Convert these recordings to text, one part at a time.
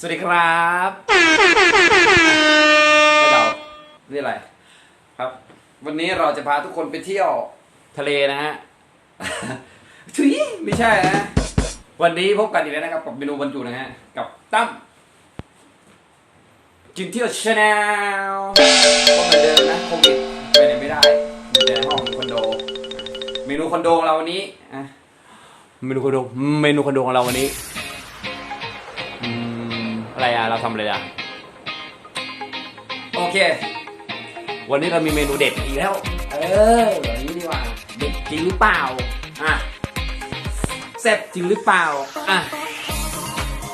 สวัสดีครับเดานี่อะไร ครับ วันนี้เราจะพาทุกคนไปเที่ยวทะเลนะฮะทุยไม่ใช่นะ วันนี้พบกันอีกแล้วนะครับกับเมนูบรรจุนะฮะ กับตั้มกินเที่ยวชาแนลก็เหมือนเดิมนะโควิดไปไหนไม่ได้อยู่แต่ห้องคอนโด เมนูคอนโดของเราวันนี้อะเมนูคอนโด เมนูคอนโดของเราวันนี้อืม อะไรอะ เราทำอะไรอะ โอเค วันนี้เรามีเมนูเด็ดอีกแล้ว เอออย่างนี้ดีกว่า เด็ดจริงหรือเปล่า อะแซ่บจริงหรือเปล่า อะ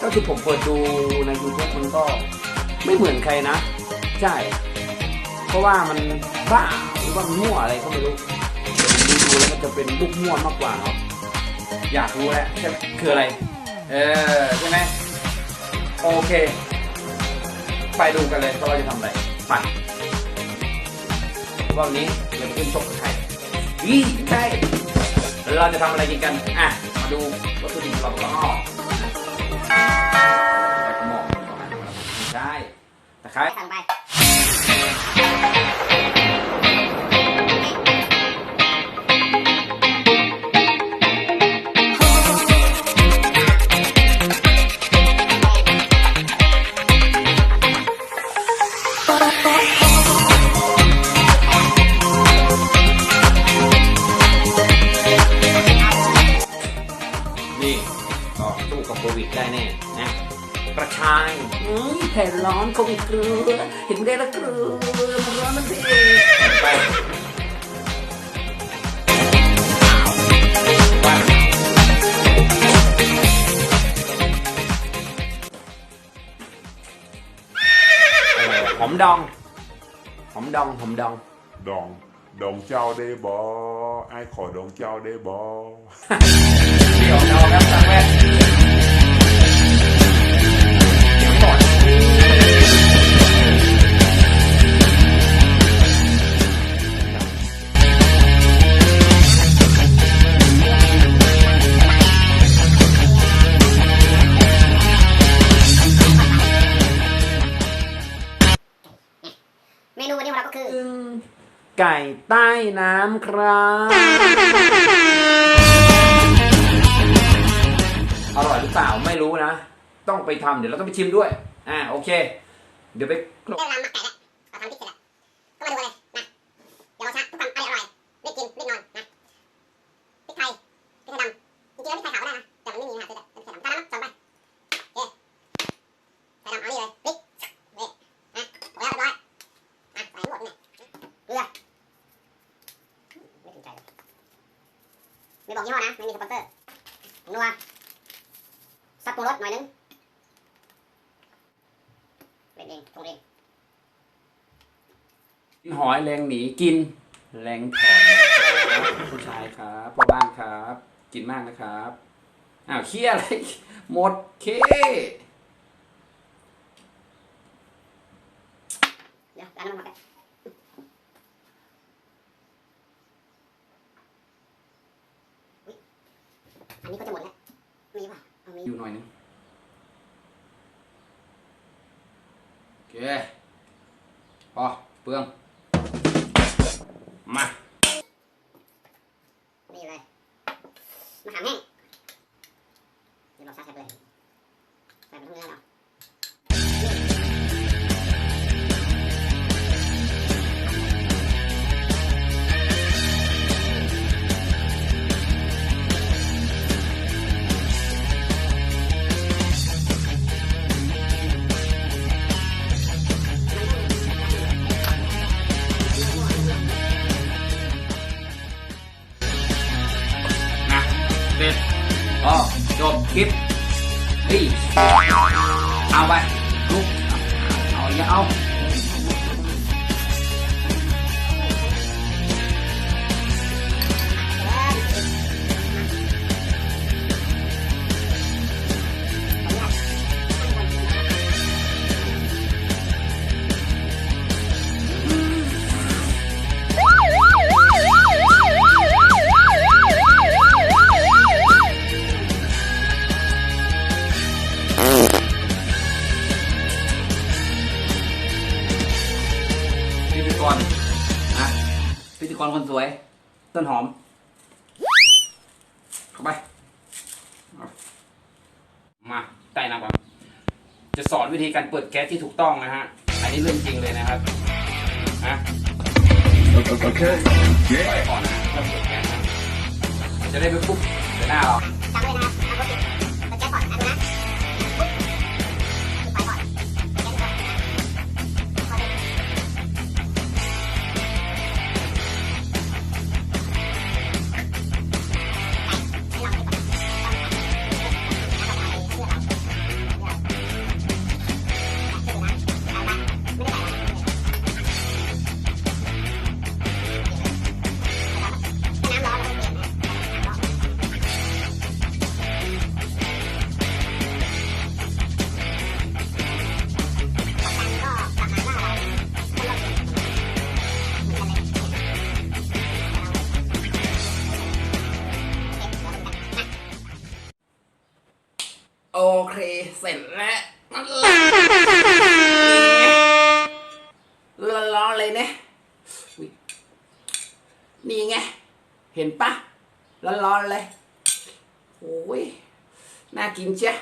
ก็คือผมเปิดดูใน YouTube มันก็ไม่เหมือนใครนะ ใช่ เพราะว่ามันบ้าหรือว่ามันมั่วอะไรก็ไม่รู้แต่ผมดูแล้วมันจะเป็นลูกมั่วมากกว่าเนาะอยากรู้แหละใช่คืออะไร เออ ใช่ไหม โอเค ไปดูกันเลยว่าเราจะทำอะไร ไปวันนี้เราจะขึ้นชกกับใครอีใช่เราจะทำอะไรกินกัน อะ มาดูวัตถุดิบเราก่อน นี่ก็สู้กับโควิดได้แน่นะกระชายอุ้ยแผ่นร้อนโควิดเกลือเห็นได้แล้วเกลือมันร้อนมันเผ็ดไปไป มดอง หอมดอง หอมดอง ดอง ดองเจ้าได้บอไอ้ขอดองเจ้าได้บอ เดี๋ยวเราครับสั่งแม่เไก่ใต้น้ำครับ อร่อยหรือเปล่าไม่รู้นะ ต้องไปทำเดี๋ยวเราต้องไปชิมด้วย อ่าโอเค เดี๋ยวไป เรื่องรามาไก่ล้ว ห้อนะ ไม่มีสปอนเซอร์นัวซับปรุงรสหน่อยนึงเล่นเองตรงเองกินหอยแรงหนีกิน แรงถอยนะครับผู้ชายครับพ่อบ้านครับ กินมากนะครับอ้าวเคี้ยอะไรหมดเค เดี๋ยวร้านน้ำมันหมดแล้วอุ๊ยอันนี้ก็จะหมดแล้ว มีป่ะเอามี อยู่หน่อยนึงโอ เคพอเปลือง มา นี่เลยมะขามแห้งเดี๋ยวเราซักใส่ไปเลยใส่ไปทั้งเนื้อเนาะ บคลิปนี่เอาไปลุกเอาอย่าเอา วย ต้นหอม เข้าไป มาใต้น้ำก่อนจะสอนวิธีการเปิดแก๊สที่ถูกต้องนะฮะ อันนี้เรื่องจริงเลยนะครับฮะ Okay. ไปก่อนนะเริ่มเปิดแก๊สนะจะได้ไม่ปุ๊บเดี๋ยวหน้าเรา จแล้วร้อเลยเนี่ยอุ๊ยนี่ไง เห็นปะร้อนๆเลยโอ้ยน่ากินเชีย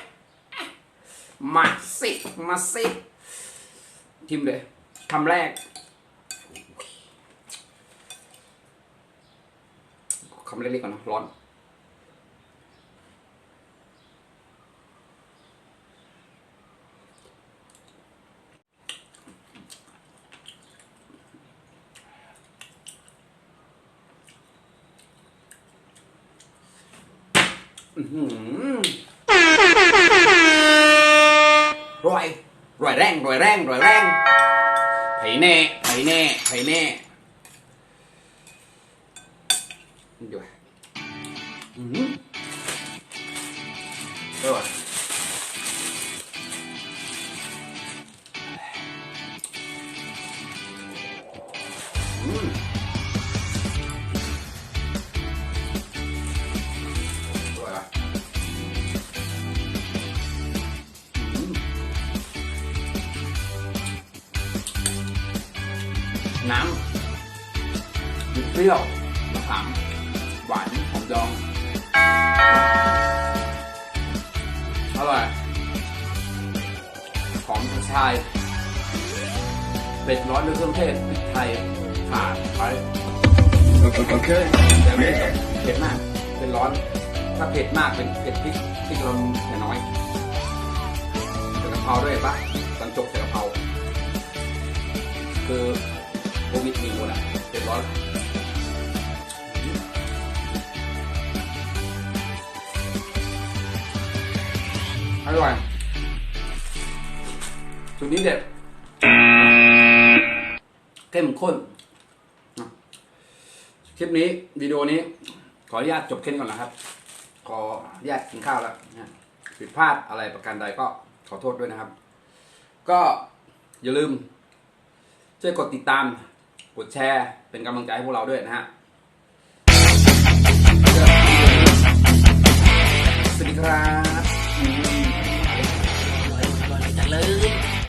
มาสิ มาสิทิมเลยคำแรกคำเล็กๆก่อนนะร้อน รวยรวยแรงรวยแรงรวยแรงไผ่แน่ไผ่แน่ไผ่แน่ดูอะอืมอร่อ น้ำมีเปรี้ยวมะขามหวานหอมดอง อร่อยหอมกระชายเป็ดร้อนด้วยเครื่องเทศพริกไทยข่าไป Okay. แต่ไม่ได้เผ็ดมากเป็นร้อน ถ้าเผ็ดมากเป็นเผ็ดพริกพริกเราอย่าน้อยใส่กะเพราด้วยปะตอนจบใส่กะเพราคือ โควิดมีหมดอะเผ็ดร้อนอร่อยสูตรนี้เด็ดเข้มข้น คลิปนี้วิดีโอนี้ ขออนุญาตจบแค่นี้ก่อนนะครับ ขออนุญาตกินข้าวแล้วนะผิดพลาดอะไรประการใดก็ขอโทษด้วยนะครับ ก็อย่าลืมช่วยกดติดตาม กดแชร์เป็นกำลังใจให้พวกเราด้วยนะฮะสวัสดีครับจัดเลย